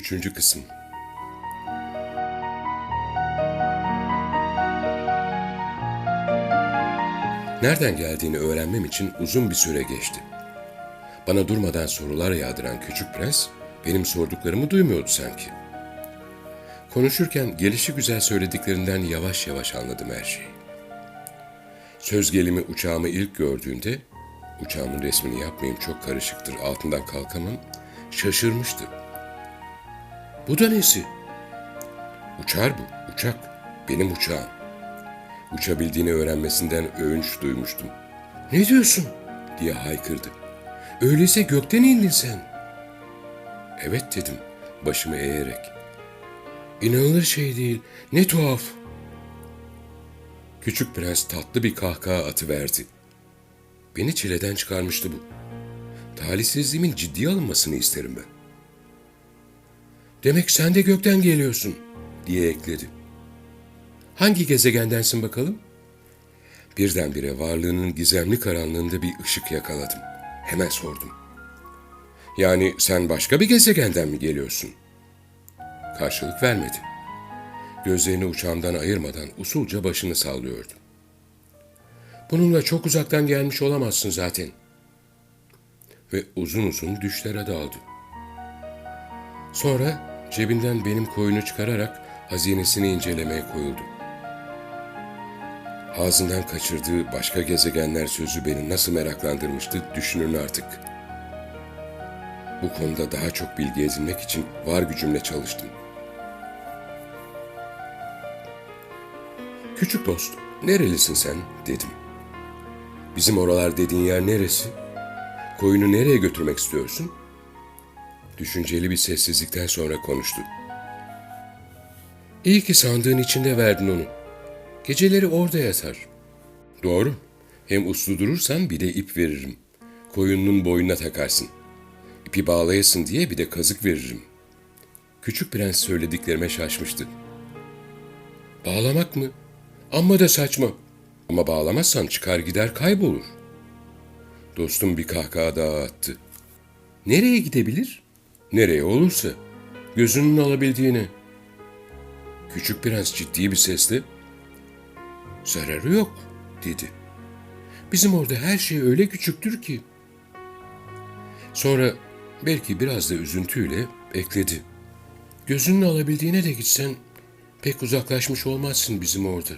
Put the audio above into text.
Üçüncü kısım. Nereden geldiğini öğrenmem için uzun bir süre geçti. Bana durmadan sorular yağdıran küçük prens, benim sorduklarımı duymuyordu sanki. Konuşurken gelişi güzel söylediklerinden yavaş yavaş anladım her şeyi. Söz gelimi uçağımı ilk gördüğünde, uçağımın resmini yapmayayım çok karışıktır, altından kalkamam, şaşırmıştı. Bu da nesi? Uçar bu, uçak. Benim uçağım. Uçabildiğini öğrenmesinden övünç duymuştum. Ne diyorsun? diye haykırdı. Öyleyse gökten indin sen. Evet dedim, başımı eğerek. İnanılır şey değil, ne tuhaf. Küçük prens tatlı bir kahkaha atıverdi. Beni çileden çıkarmıştı bu. Talihsizliğimin ciddiye alınmasını isterim ben. Demek sen de gökten geliyorsun, diye ekledi. Hangi gezegendensin bakalım? Birdenbire varlığının gizemli karanlığında bir ışık yakaladım. Hemen sordum. Yani sen başka bir gezegenden mi geliyorsun? Karşılık vermedi. Gözlerini uçağımdan ayırmadan usulca başını sallıyordu. Bununla çok uzaktan gelmiş olamazsın zaten. Ve uzun uzun düşlere daldı. Sonra cebinden benim koyunu çıkararak hazinesini incelemeye koyuldu. Ağzından kaçırdığı başka gezegenler sözü beni nasıl meraklandırmıştı düşünün artık. Bu konuda daha çok bilgi edinmek için var gücümle çalıştım. Küçük dost, nerelisin sen dedim. Bizim oralar dediğin yer neresi? Koyunu nereye götürmek istiyorsun? Düşünceli bir sessizlikten sonra konuştu. İyi ki sandığın içinde verdin onu. Geceleri orada yatar. Doğru. Hem uslu durursan bir de ip veririm. Koyunun boynuna takarsın. İpi bağlayasın diye bir de kazık veririm. Küçük prens söylediklerime şaşmıştı. Bağlamak mı? Amma da saçma. Ama bağlamazsan çıkar gider kaybolur. Dostum bir kahkaha daha attı. Nereye gidebilir? Nereye olursa. Gözünün alabildiğine. Küçük prens ciddi bir sesle Zararı yok, dedi. Bizim orada her şey öyle küçüktür ki. Sonra belki biraz da üzüntüyle ekledi. Gözünün alabildiğine de gitsen pek uzaklaşmış olmazsın bizim orada.